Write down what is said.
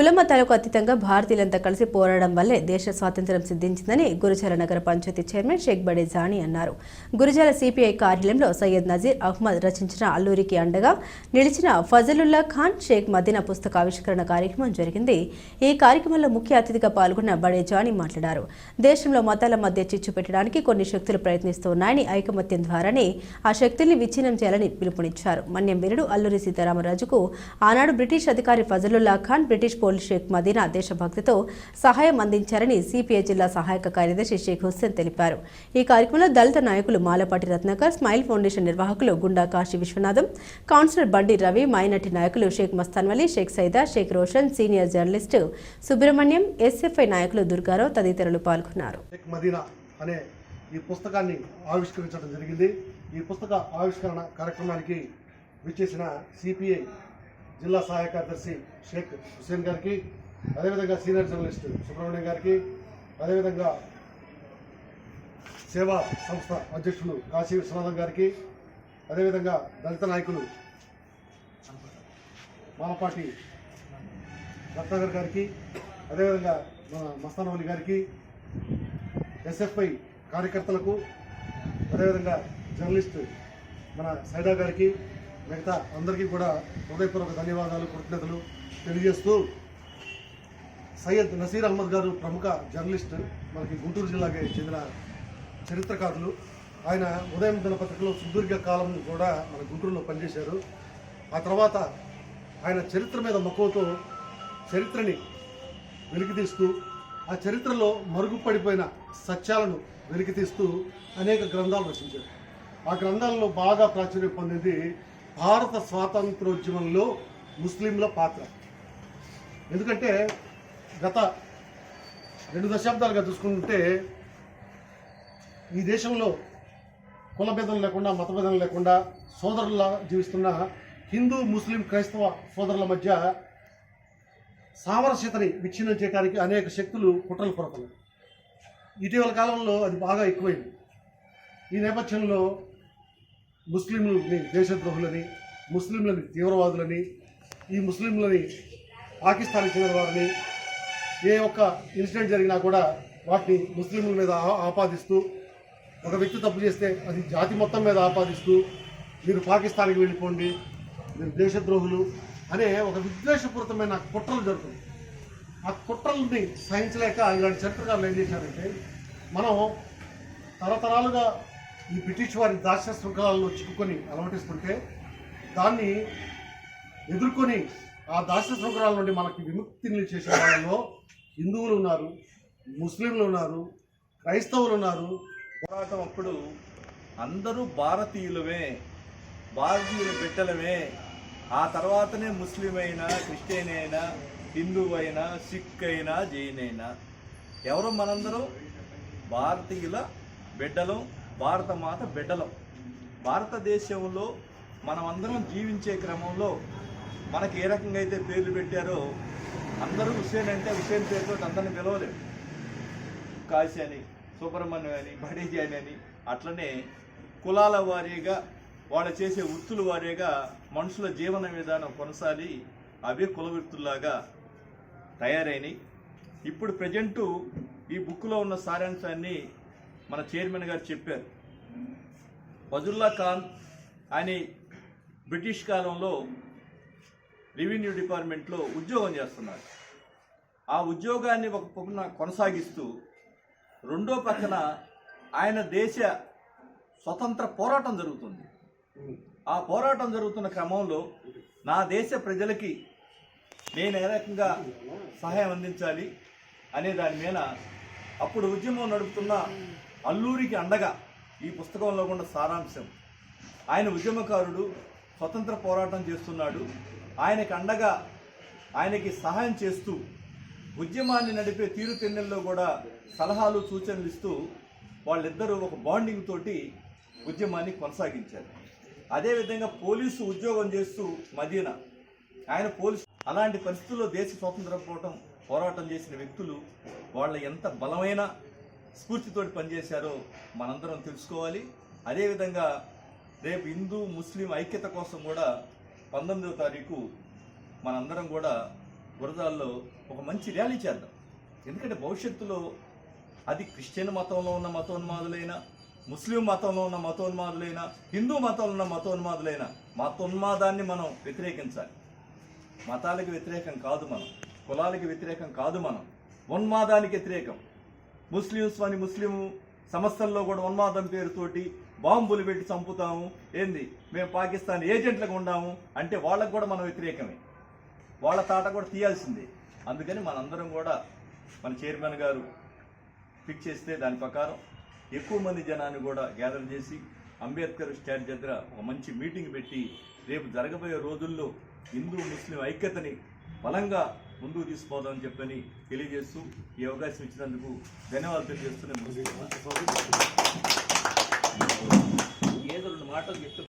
కులమతాలకు అతీతంగా భారతీయులంతా కలిసి పోరాడడం వల్లే దేశ స్వాతంత్ర్యం సిద్ధించిందని గురుజాల నగర పంచాయతీ చైర్మన్ షేక్ బడే జానీ అన్నారు. గురుజాల సిపిఐ కార్యాలయంలో సయ్యద్ నజీర్ అహ్మద్ రచించిన అల్లూరికి అండగా నిలిచిన ఫజలుల్లా ఖాన్ షేక్ మదీనా పుస్తక ఆవిష్కరణ కార్యక్రమం జరిగింది. ఈ కార్యక్రమంలో ముఖ్య అతిథిగా పాల్గొన్న బడే జానీ మాట్లాడారు. దేశంలో మతాల మధ్య చిచ్చు పెట్టడానికి కొన్ని శక్తులు ప్రయత్నిస్తున్నాయని ఐకమత్యం ద్వారానే ఆ శక్తుల్ని విచ్ఛిన్నం చేయాలని పిలుపునిచ్చారు. మన్యం వీరుడు అల్లూరి సీతారామరాజుకు ఆనాడు బ్రిటిష్ అధికారి ఫజలుల్లా ఖాన్ బ్రిటిష్ పోలీస్ షేక్ మదీనా దేశభక్తితో సహాయం అందించారని సిపిఐ జిల్లా సహాయక కార్యదర్శి షేక్ హుస్సేన్ తెలిపారు. ఈ కార్యక్రమంలో దళిత నాయకులు మాలపాటి రత్నాకర్ స్మైల్ ఫౌండేషన్ నిర్వాహకులు గుండా కాశీ విశ్వనాథం కౌన్సిలర్ బండి రవి మైనటి నాయకులు Shaik Mastanvali Shaik Saida Shaik Roshan senior journalist Subrahmanyam SFI నాయకులు దుర్గారావు తదితరులు పాల్గొన్నారు. అనే ఈ పుస్తకాన్ని ఆవిష్కరించడం జరిగింది. ఈ పుస్తక ఆవిష్కరణ కార్యక్రమానికి విచ్చేసిన సిపిఐ జిల్లా సహాయ కార్యదర్శి షేక్ హుసేన్ గారికి అదేవిధంగా సీనియర్ జర్నలిస్ట్ సుబ్రహ్మణ్యం గారికి అదేవిధంగా సేవా సంస్థ అధ్యక్షులు కాశీ విశ్వనాథం గారికి అదేవిధంగా దళిత నాయకులు మాలపాటి రత్నగర్ గారికి అదేవిధంగా మన మస్తానవలి గారికి ఎస్ఎఫ్ఐ కార్యకర్తలకు అదేవిధంగా జర్నలిస్ట్ మన సైదా గారికి మిగతా అందరికీ కూడా హృదయపూర్వక ధన్యవాదాలు కృతజ్ఞతలు తెలియజేస్తూ సయ్యద్ నసీర్ అహ్మద్ గారు ప్రముఖ జర్నలిస్ట్ మనకి గుంటూరు జిల్లాకి చెందిన చరిత్రకారులు. ఆయన ఉదయం దినపత్రికలో సుదీర్ఘ కాలం కూడా మన గుంటూరులో పనిచేశారు. ఆ తర్వాత ఆయన చరిత్ర మీద మక్కువతో చరిత్రని వెలికితీస్తూ ఆ చరిత్రలో మరుగుపడిపోయిన సత్యాలను వెలికితీస్తూ అనేక గ్రంథాలు రచించారు. ఆ గ్రంథాలలో బాగా ప్రాచుర్యం పొందింది భారత స్వాతంత్రోద్యమంలో ముస్లింల పాత్ర. ఎందుకంటే గత రెండు దశాబ్దాలుగా చూసుకుంటే ఈ దేశంలో కులభేదం లేకుండా మత భేదం లేకుండా సోదరులా జీవిస్తున్న హిందూ ముస్లిం క్రైస్తవ సోదరుల మధ్య సామరస్యతని విచ్ఛిన్నం చేయడానికి అనేక శక్తులు కుట్రలు పడుతున్నాయి. ఇటీవల కాలంలో అది బాగా ఎక్కువైంది. ఈ నేపథ్యంలో ముస్లింలని దేశద్రోహులని ముస్లింలని తీవ్రవాదులని ఈ ముస్లింలని పాకిస్తాన్కి చెందిన వారిని ఏ ఒక్క ఇన్సిడెంట్ జరిగినా కూడా వాటిని ముస్లింల మీద ఆపాదిస్తూ ఒక వ్యక్తి తప్పు చేస్తే అది జాతి మొత్తం మీద ఆపాదిస్తూ మీరు పాకిస్తాన్కి వెళ్ళిపోండి మీరు దేశద్రోహులు అనే ఒక విద్వేషపూరితమైన కుట్రలు జరుగుతుంది ఆ కుట్రల్ని సహించలేక ఇలాంటి చరిత్రకారులు ఏం చేశారంటే మనం తరతరాలుగా ఈ బ్రిటిష్ వారి దాస్య శృంఖలాల్లో చిక్కుకొని అలవటిస్తుంటే దాన్ని ఎదుర్కొని ఆ దాస్య శృంఖలాల నుండి మనకి విముక్తిని చేసే వాళ్ళలో హిందువులు ఉన్నారు ముస్లింలు ఉన్నారు క్రైస్తవులు ఉన్నారు. పోరాటం అప్పుడు అందరూ భారతీయులమే భారతీయుల బిడ్డలమే. ఆ తర్వాతనే ముస్లిం అయినా క్రిస్టియన్ అయినా హిందువు అయినా సిక్ అయినా జైన్ అయినా ఎవరు మనందరం భారతీయుల బిడ్డలం. భారత మాత బిడ్డలం. భారతదేశంలో మనమందరం జీవించే క్రమంలో మనకి ఏ రకంగా అయితే పేర్లు పెట్టారో అందరూ హుసేన్ అంటే హుసేన్ పేరుతో అందరిని పిలవలేము కాశీ అని సుబ్రహ్మణ్యం అని బడేజీ అని అట్లనే కులాల వారీగా వాళ్ళు చేసే వృత్తుల వారీగా మనుషుల జీవన విధానం కొనసాగి అవే కుల వృత్తుల్లాగా తయారైనవి ఇప్పుడు ప్రజెంటు ఈ బుక్లో ఉన్న సారాంశాన్ని మన చైర్మన్ గారు చెప్పారు. ఫజుల్లా ఖాన్ అని బ్రిటిష్ కాలంలో రెవెన్యూ డిపార్ట్మెంట్లో ఉద్యోగం చేస్తున్నారు. ఆ ఉద్యోగాన్ని ఒక పక్కన కొనసాగిస్తూ రెండో పక్కన ఆయన దేశ స్వతంత్ర పోరాటం జరుగుతుంది. ఆ పోరాటం జరుగుతున్న క్రమంలో నా దేశ ప్రజలకి నేను ఏ రకంగా సహాయం అందించాలి అనే దాని మీద అప్పుడు ఉద్యమం నడుపుతున్న అల్లూరికి అండగా ఈ పుస్తకంలో ఉన్న సారాంశం. ఆయన ఉద్యమకారుడు స్వతంత్ర పోరాటం చేస్తున్నాడు. ఆయనకి అండగా ఆయనకి సహాయం చేస్తూ ఉద్యమాన్ని నడిపే తీరుతెన్నెల్లో కూడా సలహాలు సూచనలు ఇస్తూ వాళ్ళిద్దరూ ఒక బాండింగ్ తోటి ఉద్యమాన్ని కొనసాగించారు. అదేవిధంగా పోలీసు ఉద్యోగం చేస్తూ మదీనా ఆయన పోలీసు అలాంటి పరిస్థితుల్లో దేశ స్వాతంత్ర పోరాటం చేసిన వ్యక్తులు వాళ్ళ ఎంత బలమైన స్ఫూర్తితోటి పనిచేశారో మనందరం తెలుసుకోవాలి. అదేవిధంగా రేపు హిందూ ముస్లిం ఐక్యత కోసం కూడా పంతొమ్మిదవ తారీఖు మనందరం కూడా గురజాల్లో ఒక మంచి ర్యాలీ చేద్దాం. ఎందుకంటే భవిష్యత్తులో అది క్రిస్టియన్ మతంలో ఉన్న మతోన్మాదులైన ముస్లిం మతంలో ఉన్న మతోన్మాదులైన హిందూ మతంలో ఉన్న మతోన్మాదులైన మతోన్మాదాన్ని మనం వ్యతిరేకించాలి. మతాలకు వ్యతిరేకం కాదు మనం కులాలకి వ్యతిరేకం కాదు మనం ఉన్మాదానికి వ్యతిరేకం. ముస్లిమ్స్ అని ముస్లిం సంస్థల్లో కూడా ఉన్మాదం పేరుతోటి బాంబులు పెట్టి చంపుతాము. ఏంది? మేము పాకిస్తాన్ ఏజెంట్లకు ఉండాము. అంటే వాళ్ళకు కూడా మనం వ్యతిరేకమే. వాళ్ళ తాట కూడా తీయాల్సిందే. అందుకని మనందరం కూడా మన చైర్మన్ గారు ఫిక్స్ చేస్తే దాని ప్రకారం ఎక్కువ మంది జనాన్ని కూడా గ్యాదర్ చేసి అంబేద్కర్ స్టాండ్ దగ్గర ఒక మంచి మీటింగ్ పెట్టి రేపు జరగబోయే రోజుల్లో హిందూ ముస్లిం ఐక్యతని బలంగా ముందుకు తీసుకుపోదామని చెప్పని తెలియజేస్తూ ఈ అవకాశం ఇచ్చినందుకు ధన్యవాదాలు తెలియజేస్తున్నాను ఏదో రెండు మాటలు చెప్తే